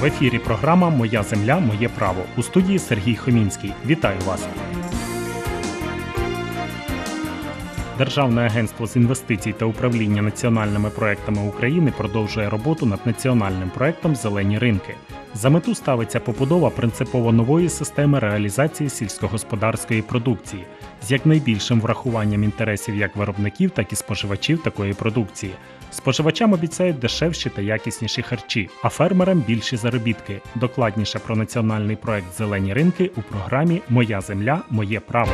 В ефірі програма Моя земля, моє право у студії Сергій Хомінський. Вітаю вас. Державне агентство з інвестицій та управління національними проектами України продовжує роботу над національним проектом Зелені ринки. За мету ставиться побудова принципово нової системи реалізації сільськогосподарської продукції з якнайбільшим врахуванням інтересів як виробників, так і споживачів такої продукції. Споживачам обіцяють дешевші та якісніші харчі, а фермерам більші заробітки. Докладніше про національний проект Зелені ринки у програмі Моя земля, моє право.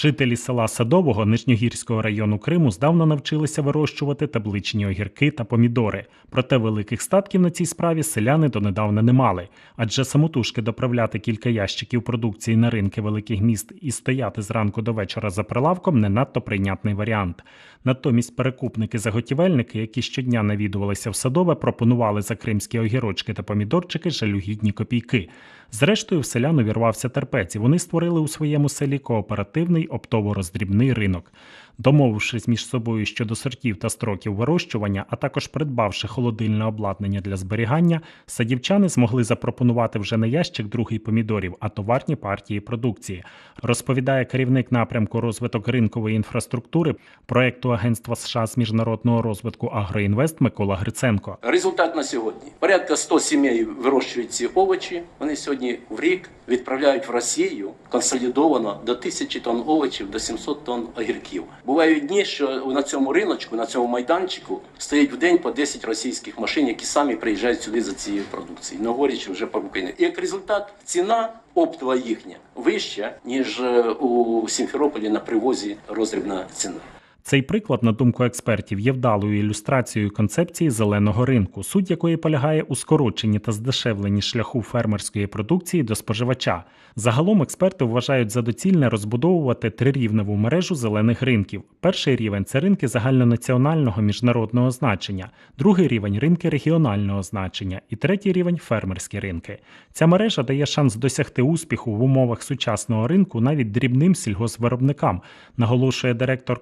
Жителі села Садового Нижньогірського району Криму здавна навчилися вирощувати табличні огірки та помідори. Проте великих статків на цій справі селяни донедавна не мали, адже самотужки доправляти кілька ящиків продукції на ринки великих міст і стояти зранку до вечора за прилавком не надто прийнятний варіант. Натомість перекупники-заготівельники, які щодня навідувалися в садове, пропонували за кримські огірочки та помідорчики жалюгідні копійки. Зрештою, в селян увірвався терпець, і вони створили у своєму селі кооперативний оптово-роздрібний ринок. Домовившись між собою щодо сортів та строків вирощування, а також придбавши холодильне обладнання для зберігання, садівчани змогли запропонувати вже не ящик другий помідорів, а товарні партії продукції. Розповідає керівник напрямку розвиток ринкової інфраструктури проекту Агентства США з міжнародного розвитку Агроінвест Микола Гриценко. Результат на сьогодні. Порядка 100 сімей вирощують ці овочі. Вони сьогодні в рік відправляють в Росію консолідовано до 1000 тонн овочів, до 700 тонн огірків. Бувають дні, що на цьому риночку, на цьому майданчику стоїть в день по 10 російських машин, які самі приїжджають сюди за цією продукцією, не говорячи вже про Україну. Як результат, ціна оптова їхня вища ніж е, у Сімферополі на привозі розрібна ціна. Цей приклад, на думку експертів, є вдалою ілюстрацією концепції зеленого ринку, суть якої полягає у скороченні та здешевленні шляху фермерської продукції до споживача. Загалом експерти вважають за доцільне розбудовувати трирівневу мережу зелених ринків. Перший рівень це ринки загальнонаціонального міжнародного значення, другий рівень ринки регіонального значення, і третій рівень фермерські ринки. Ця мережа дає шанс досягти успіху в умовах сучасного ринку навіть дрібним сільгоспвиробникам, наголошує директор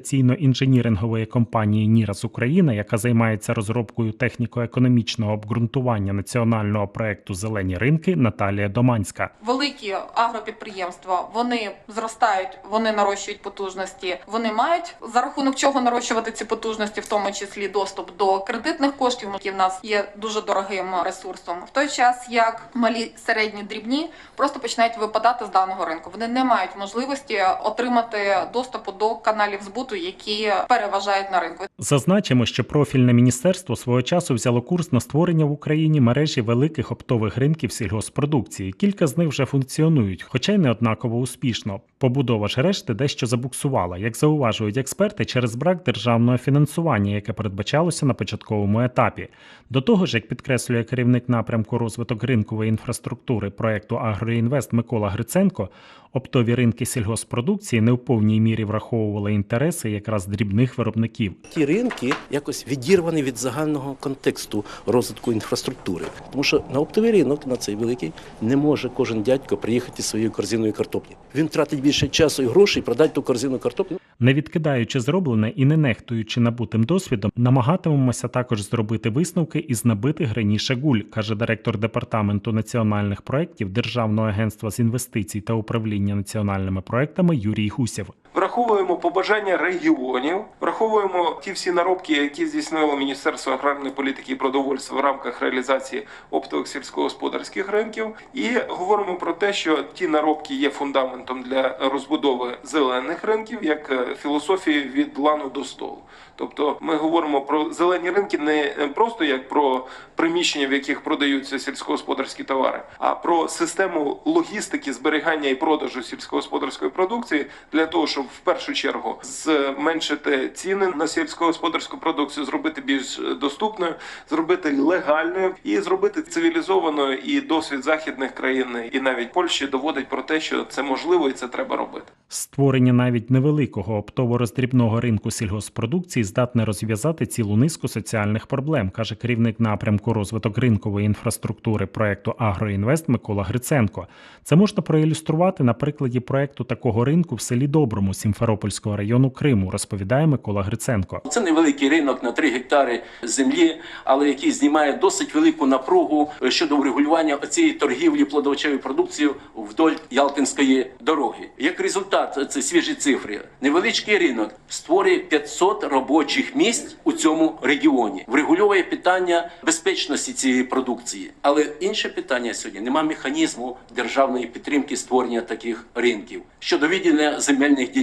консультаційно-інженірингової компанії Нірас Україна, яка займається розробкою техніко-економічного обґрунтування національного проекту Зелені ринки Наталія Доманська. великі агропідприємства вони зростають, вони нарощують потужності. Вони мають за рахунок чого нарощувати ці потужності, в тому числі доступ до кредитних коштів, які в нас є дуже дорогим ресурсом. В той час як малі середні дрібні просто починають випадати з даного ринку. Вони не мають можливості отримати доступу до каналів збуту, які переважають на ринку. Зазначимо, що профільне міністерство свого часу взяло курс на створення в Україні мережі великих оптових ринків сільгоспродукції. Кілька з них вже функціонують, хоча й не однаково успішно. Побудова ж решти дещо забуксувала, як зауважують експерти, через брак державного фінансування, яке передбачалося на початковому етапі. До того ж, як підкреслює керівник напрямку розвиток ринкової інфраструктури проекту Агроінвест Микола Гриценко, оптові ринки сільгоспродукції не в повній мірі враховували інтереси якраз дрібних виробників. ті ринки якось відірвані від загального контексту розвитку інфраструктури. Тому що на оптовий ринок, на цей великий, не може кожен дядько приїхати зі своєю корзиною картоплі. Він тратить більше часу і грошей продати ту корзину картоплі. Не відкидаючи зроблене і не нехтуючи набутим досвідом, намагатимемося також зробити висновки із набитих раніше гуль, каже директор департаменту національних проєктів Державного агентства з інвестицій та управління національними проектами Юрій Гусєв. Враховуємо побажання регіонів, враховуємо ті всі наробки, які здійснило Міністерство аграрної політики і продовольства в рамках реалізації оптових сільськогосподарських ринків, і говоримо про те, що ті наробки є фундаментом для розбудови зелених ринків, як е, філософії від лану до столу. Тобто, ми говоримо про зелені ринки не просто як про приміщення, в яких продаються сільськогосподарські товари, а про систему логістики, зберігання і продажу сільськогосподарської продукції для того, щоб в першу чергу зменшити ціни на сільськогосподарську продукцію, зробити більш доступною, зробити легальною і зробити цивілізованою. І досвід західних країн і навіть Польщі доводить про те, що це можливо і це треба робити. Створення навіть невеликого оптово-роздрібного ринку сільгоспродукції здатне розв'язати цілу низку соціальних проблем, каже керівник напрямку розвиток ринкової інфраструктури проекту Агроінвест Микола Гриценко. Це можна проілюструвати на прикладі проекту такого ринку в селі Доброму Селяному Сімферопольського району Криму, розповідає Микола Гриценко. Це невеликий ринок на 3 гектари землі, але який знімає досить велику напругу щодо врегулювання цієї торгівлі плодовочевою продукцією вдоль Ялтинської дороги. Як результат, це свіжі цифри. Невеличкий ринок створює 500 робочих місць у цьому регіоні, врегульовує питання безпечності цієї продукції. Але інше питання сьогодні немає механізму державної підтримки створення таких ринків щодо відділення земельних ділянок,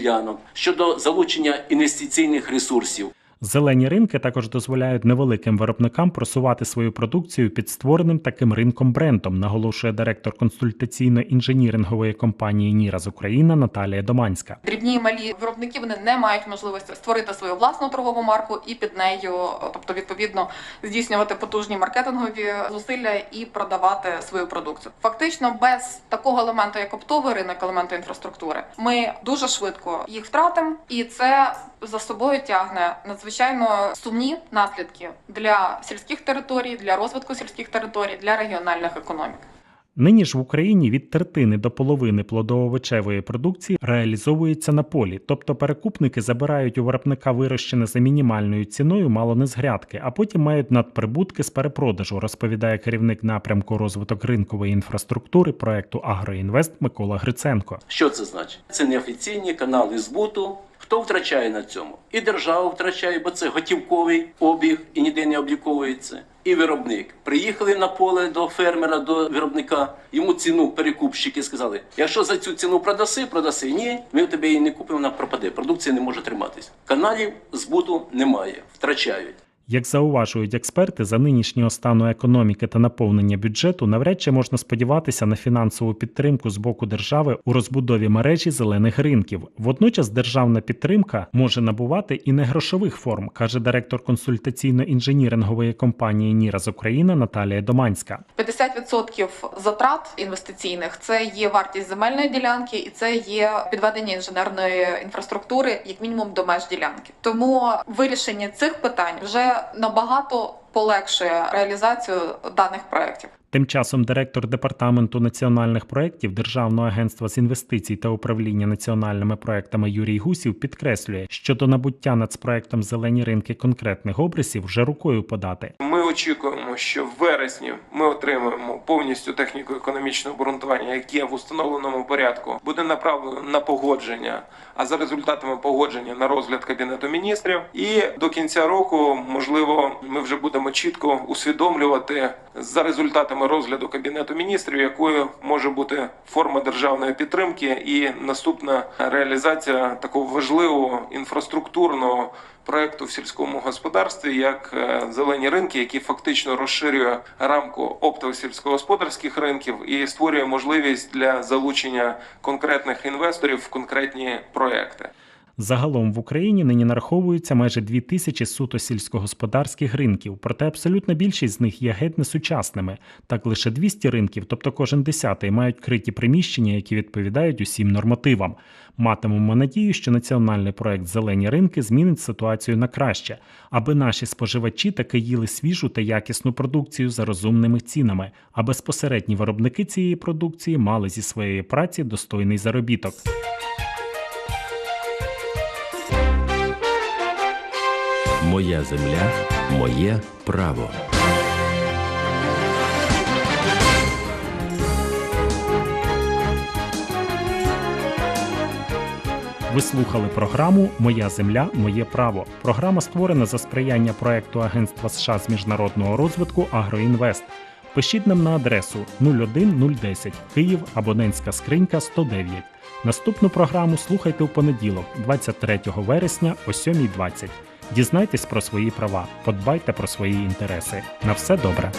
щодо залучення інвестиційних ресурсів. Зелені ринки також дозволяють невеликим виробникам просувати свою продукцію під створеним таким ринком брендом, наголошує директор консультаційно-інженірингової компанії Ніраз Україна Наталія Доманська. Дрібні і малі виробники вони не мають можливості створити свою власну торгову марку і під нею, тобто відповідно здійснювати потужні маркетингові зусилля і продавати свою продукцію. Фактично, без такого елементу, як оптовий ринок, елементу інфраструктури, ми дуже швидко їх втратимо, і це за собою тягне надзвичайно сумні наслідки для сільських територій, для розвитку сільських територій, для регіональних економік. Нині ж в Україні від третини до половини плодоовочевої продукції реалізовується на полі, тобто перекупники забирають у виробника вирощене за мінімальною ціною мало не з грядки, а потім мають надприбутки з перепродажу, розповідає керівник напрямку розвиток ринкової інфраструктури проекту Агроінвест Микола Гриценко. Що це значить? Це неофіційні канали збуту. Хто втрачає на цьому? І держава втрачає, бо це готівковий обіг і ніде не обліковується. І виробник. Приїхали на поле до фермера, до виробника, йому ціну перекупщики сказали: якщо за цю ціну продаси, продаси. Ні, ми тебе її не купимо, вона пропаде. Продукція не може триматись. Каналів збуту немає, втрачають. Як зауважують експерти, за нинішнього стану економіки та наповнення бюджету навряд чи можна сподіватися на фінансову підтримку з боку держави у розбудові мережі зелених ринків. Водночас державна підтримка може набувати і негрошових форм, каже директор консультаційно-інженірингової компанії Ніраз Україна Наталія Доманська. 50% затрат інвестиційних це є вартість земельної ділянки, і це є підведення інженерної інфраструктури, як мінімум до меж ділянки. Тому вирішення цих питань вже набагато полегшує реалізацію даних проєктів. Тим часом директор департаменту національних проєктів Державного агентства з інвестицій та управління національними проєктами Юрій Гусів підкреслює, що до набуття нацпроектом зелені ринки конкретних обрисів вже рукою подати. Ми очікуємо, що в вересні ми отримаємо повністю техніко-економічне обґрунтування, яке в установленому порядку буде направлено на погодження, а за результатами погодження на розгляд кабінету міністрів. І до кінця року, можливо, ми вже будемо чітко усвідомлювати за результатами розгляду кабінету міністрів, якою може бути форма державної підтримки і наступна реалізація такого важливого інфраструктурного проекту в сільському господарстві, як е, зелені ринки, які фактично розширює рамку оптово-сільськогосподарських ринків і створює можливість для залучення конкретних інвесторів в конкретні проекти. Загалом в Україні нині нараховується майже дві тисячі суто сільськогосподарських ринків, проте абсолютна більшість з них є геть несучасними. Так лише 200 ринків, тобто кожен десятий, мають криті приміщення, які відповідають усім нормативам. Матимемо надію, що національний проект Зелені ринки змінить ситуацію на краще, аби наші споживачі таки їли свіжу та якісну продукцію за розумними цінами, а безпосередні виробники цієї продукції мали зі своєї праці достойний заробіток. Моя земля, моє право. Ви слухали програму Моя земля, моє право. Програма створена за сприяння проекту Агентства США з міжнародного розвитку Агроінвест. Пишіть нам на адресу 01010 Київ, абонентська скринька 109. Наступну програму слухайте у понеділок, 23 вересня о 7.20. Дізнайтесь про свої права, подбайте про свої інтереси. На все добре.